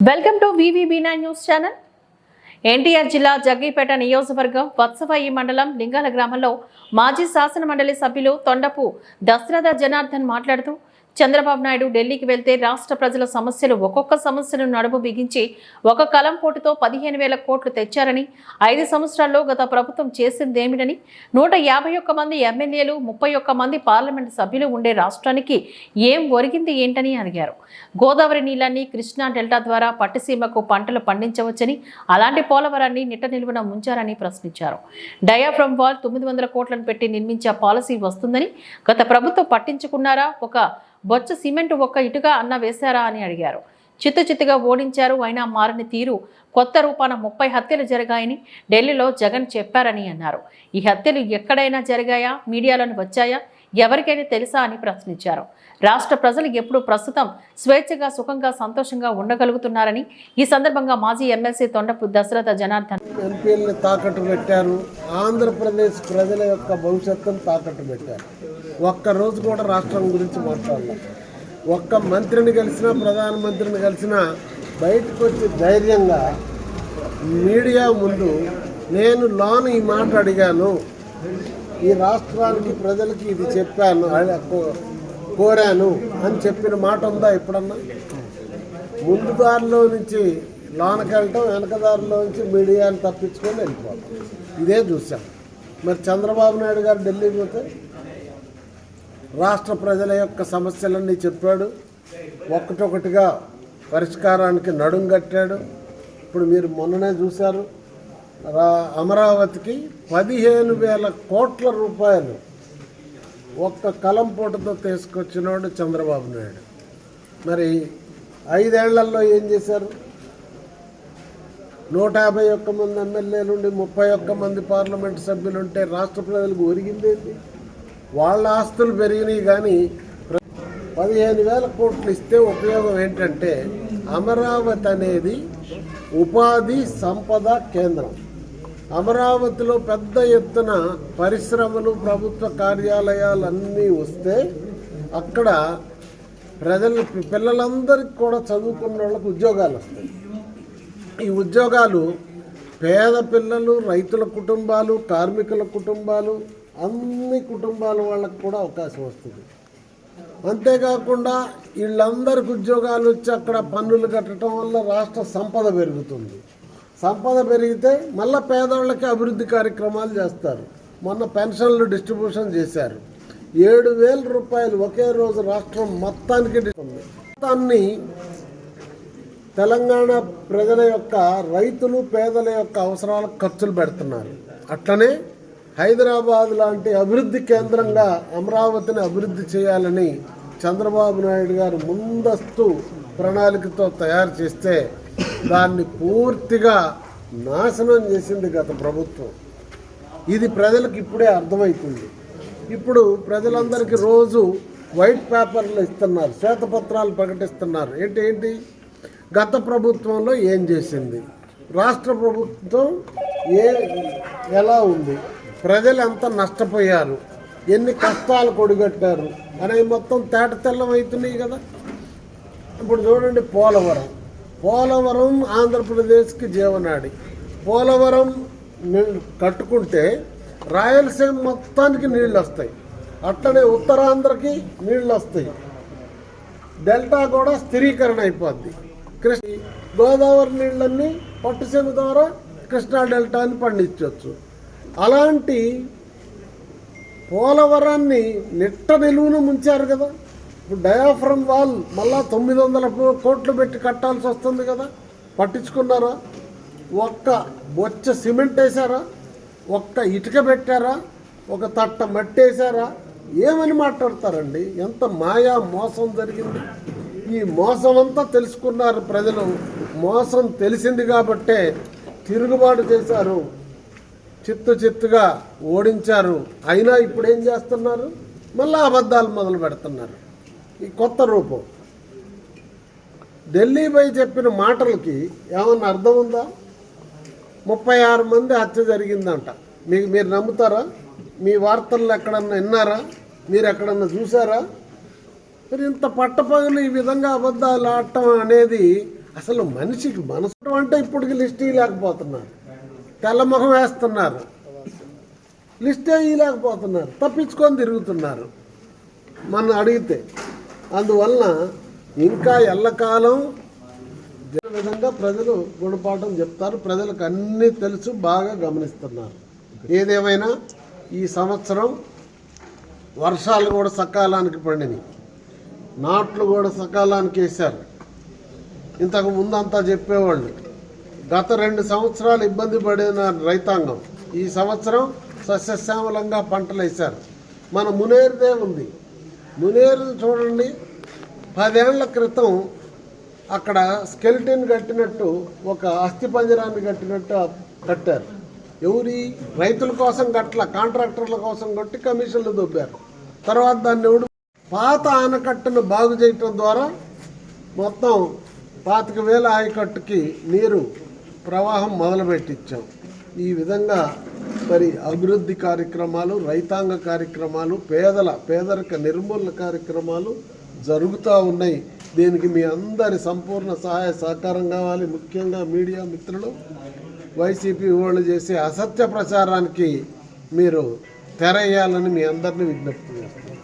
Welcome to VVB nine news channel. NTR జిల్లా జగ్గీపేట నియోజకవర్గం వత్సవాయి మండలం లింగాల గ్రామంలో మాజీ శాసన మండలి సభ్యులు తొండపు దశరథ జనార్దన్ మాట్లాడుతూ చంద్రబాబు నాయుడు ఢిల్లీకి వెళ్తే రాష్ట్ర ప్రజల సమస్యలు ఒక్కొక్క సమస్యను నడుము బిగించి ఒక కలం పోటుతో పదిహేను వేల కోట్లు తెచ్చారని ఐదు సంవత్సరాల్లో గత ప్రభుత్వం చేసిందేమిటని నూట యాభై ఒక్క మంది ఎమ్మెల్యేలు ముప్పై ఒక్క మంది పార్లమెంటు సభ్యులు ఉండే రాష్ట్రానికి ఏం ఒరిగింది ఏంటని అడిగారు. గోదావరి నీళ్ళన్నీ కృష్ణా డెల్టా ద్వారా పట్టిసీమకు పంటలు పండించవచ్చని అలాంటి పోలవరాన్ని నిట్ట నిలువున ముంచారని ప్రశ్నించారు. డయాఫ్రమ్ వాల్ తొమ్మిది వందల కోట్లను పెట్టి నిర్మించే పాలసీ వస్తుందని గత ప్రభుత్వం పట్టించుకున్నారా? ఒక బొచ్చ సిమెంట్ ఒక్క ఇటుగా అన్న వేశారా అని అడిగారు. చిత్తు చిత్తుగా ఓడించారు. అయినా మారని తీరు కొత్త రూపాన ముప్పై హత్యలు జరిగాయని ఢిల్లీలో జగన్ చెప్పారని అన్నారు. ఈ హత్యలు ఎక్కడైనా జరిగాయా? మీడియాలోని వచ్చాయా? ఎవరికైనా తెలుసా అని ప్రశ్నించారు. రాష్ట్ర ప్రజలు ఎప్పుడు ప్రస్తుతం స్వేచ్ఛగా సుఖంగా సంతోషంగా ఉండగలుగుతున్నారని ఈ సందర్భంగా మాజీ ఎమ్మెల్సీ తొండపు దశరథ జనార్దన్ ఎంపీలను తాకట్టు పెట్టారు. ఆంధ్రప్రదేశ్ ప్రజల యొక్క భవిష్యత్తును తాకట్టు పెట్టారు. ఒక్క రోజు కూడా రాష్ట్రం గురించి మాట్లాడలేదు. ఒక్క మంత్రిని కలిసినా ప్రధానమంత్రిని కలిసినా బయటకు వచ్చి ధైర్యంగా మీడియా ముందు నేను లోన్ ఈ మాట అడిగాను. ఈ రాష్ట్రానికి ప్రజలకి ఇది చెప్పాను కో- కోరాను అని చెప్పిన మాట ఉందా ఎప్పుడన్నా? ముందు దారిలో నుంచి లోనకి వెళ్ళటం వెనక దారిలో నుంచి మీడియాని తప్పించుకొని వెళ్ళిపోవడం ఇదే చూసాం మరి చంద్రబాబు నాయుడు గారు ఢిల్లీ పోతే రాష్ట్ర ప్రజల యొక్క సమస్యలన్నీ చెప్పాడు. ఒక్కటొకటిగా పరిష్కారానికి నడుం కట్టాడు. ఇప్పుడు మీరు మొన్ననే చూశారు రా అమరావతికి పదిహేను వేల కోట్ల రూపాయలు ఒక్క కలం పూటతో తీసుకొచ్చినోడు చంద్రబాబు నాయుడు. మరి ఐదేళ్ళలో ఏం చేశారు? నూట యాభై ఒక్క మంది ఎమ్మెల్యేలుండి ముప్పై ఒక్క మంది పార్లమెంట్ సభ్యులుంటే రాష్ట్ర ప్రజలకు ఒరిగిందేంటి? వాళ్ళ ఆస్తులు పెరిగినాయి కానీ పదిహేను వేల కోట్లు ఇస్తే ఉపయోగం ఏంటంటే అమరావతి అనేది ఉపాధి సంపద కేంద్రం. అమరావతిలో పెద్ద ఎత్తున పరిశ్రమలు ప్రభుత్వ కార్యాలయాలు అన్నీ వస్తే అక్కడ ప్రజలు పిల్లలందరికీ కూడా చదువుకున్న వాళ్ళకి ఉద్యోగాలు వస్తాయి. ఈ ఉద్యోగాలు పేద పిల్లలు రైతుల కుటుంబాలు కార్మికుల కుటుంబాలు అన్ని కుటుంబాల వాళ్ళకు కూడా అవకాశం వస్తుంది. అంతేకాకుండా వీళ్ళందరికి ఉద్యోగాలు వచ్చి అక్కడ పన్నులు కట్టడం వల్ల రాష్ట్ర సంపద పెరుగుతుంది. సంపద పెరిగితే మళ్ళీ పేదవాళ్ళకి అభివృద్ధి కార్యక్రమాలు చేస్తారు. మొన్న పెన్షన్లు డిస్ట్రిబ్యూషన్ చేశారు. ఏడు వేల రూపాయలు ఒకే రోజు రాష్ట్రం మొత్తానికి మొత్తాన్ని తెలంగాణ ప్రజల యొక్క రైతులు పేదల యొక్క అవసరాలకు ఖర్చులు పెడుతున్నారు. అట్లనే హైదరాబాద్ లాంటి అభివృద్ధి కేంద్రంగా అమరావతిని అభివృద్ధి చేయాలని చంద్రబాబు నాయుడు గారు ముందస్తు ప్రణాళికతో తయారు చేస్తే దాన్ని పూర్తిగా నాశనం చేసింది గత ప్రభుత్వం. ఇది ప్రజలకు ఇప్పుడే అర్థమవుతుంది. ఇప్పుడు ప్రజలందరికీ రోజు వైట్ పేపర్లు ఇస్తున్నారు శ్వేతపత్రాలు ప్రకటిస్తున్నారు. ఏంటి ఏంటి? గత ప్రభుత్వంలో ఏం చేసింది? రాష్ట్ర ప్రభుత్వం ఏ ఎలా ఉంది? ప్రజలు ఎంత నష్టపోయారు. ఎన్ని కష్టాలు కొడిగట్టారు. అనేవి మొత్తం తేట తెల్లం అవుతున్నాయి కదా. ఇప్పుడు చూడండి పోలవరం. పోలవరం ఆంధ్రప్రదేశ్కి జీవనాడి. పోలవరం కట్టుకుంటే రాయలసీమ మొత్తానికి నీళ్ళు వస్తాయి అట్లనే ఉత్తరాంధ్రకి నీళ్ళు వస్తాయి డెల్టా కూడా స్థిరీకరణ అయిపోద్ది. కృష్ణ గోదావరి నీళ్ళన్నీ పట్టుసీమ ద్వారా కృష్ణా డెల్టాని పండించవచ్చు అలాంటి పోలవరాన్ని నిట్ట నిలువున ముంచారు కదా. ఇప్పుడు డయాఫ్రమ్ వాల్ మళ్ళా తొమ్మిది వందల కో- కోట్లు పెట్టి కట్టాల్సి వస్తుంది కదా. పట్టించుకున్నారా? ఒక్క బొచ్చ సిమెంట్ వేసారా ఒక్క ఇటుక పెట్టారా? ఒక తట్ట మట్టి వేసారా ఏమని మాట్లాడతారండి? ఎంత మాయా మోసం జరిగింది. ఈ మోసం అంతా తెలుసుకున్నారు ప్రజలు. మోసం తెలిసింది కాబట్టే తిరుగుబాటు చేశారు. చిత్తు చిత్తుగా ఓడించారు. అయినా ఇప్పుడు ఏం చేస్తున్నారు? మళ్ళీ అబద్ధాలు మొదలు పెడుతున్నారు. ఈ కొత్త రూపం. ఢిల్లీ చెప్పిన మాటలకి ఏమన్నా అర్థం ఉందా? ముప్పై ఆరు మంది హత్య జరిగిందంట. మీకు మీరు నమ్ముతారా? మీ వార్తల్లో ఎక్కడన్నా విన్నారా? మీరు ఎక్కడన్నా చూసారా? మరి ఇంత పట్టపగలు ఈ విధంగా అబద్ధాలు ఆడటం అనేది అసలు మనిషికి మనసు అంటే ఇప్పటికి లిస్ట్ లేకపోతున్నారు. తెల్లముఖం వేస్తున్నారు. లిస్టే ఇవ్వలేకపోతున్నారు తప్పించుకొని తిరుగుతున్నారు. మన అడిగితే. అందువలన ఇంకా ఎల్లకాలం ఈ విధంగా ప్రజలు గుణపాఠం చెప్తారు. ప్రజలకు అన్నీ తెలుసు బాగా గమనిస్తున్నారు. ఏదేమైనా ఈ సంవత్సరం వర్షాలు కూడా సకాలానికి పడినాయి. నాట్లు కూడా సకాలానికి వేశారు. ఇంతకు ముందంతా చెప్పేవాళ్ళు. గత రెండు సంవత్సరాలు ఇబ్బంది పడిన రైతాంగం ఈ సంవత్సరం సస్యశ్యామలంగా పంటలు వేశారు. మన మునేరుదే ఉంది. మునేరు చూడండి పదేళ్ళ క్రితం అక్కడ స్కెల్టిన్ కట్టినట్టు ఒక అస్థిపంజరాన్ని కట్టినట్టు కట్టారు. ఎవరి రైతుల కోసం కట్టల కాంట్రాక్టర్ల కోసం కొట్టి కమిషన్లు దొబ్బారు. తర్వాత దాన్ని ఎవడు పాత ఆనకట్టును బాగు చేయటం ద్వారా మొత్తం పాతిక వేల ఆయకట్టుకి నీరు ప్రవాహం మొదలుపెట్టించాం. ఈ విధంగా మరి అభివృద్ధి కార్యక్రమాలు రైతాంగ కార్యక్రమాలు పేదల పేదరిక నిర్మూలన కార్యక్రమాలు జరుగుతూ ఉన్నాయి. దీనికి మీ అందరి సంపూర్ణ సహాయ సహకారం కావాలి. ముఖ్యంగా మీడియా మిత్రులు వైసీపీ వాళ్ళు చేసే అసత్య ప్రచారానికి మీరు తెరయ్యాలని మీ అందరినీ విజ్ఞప్తి చేస్తున్నారు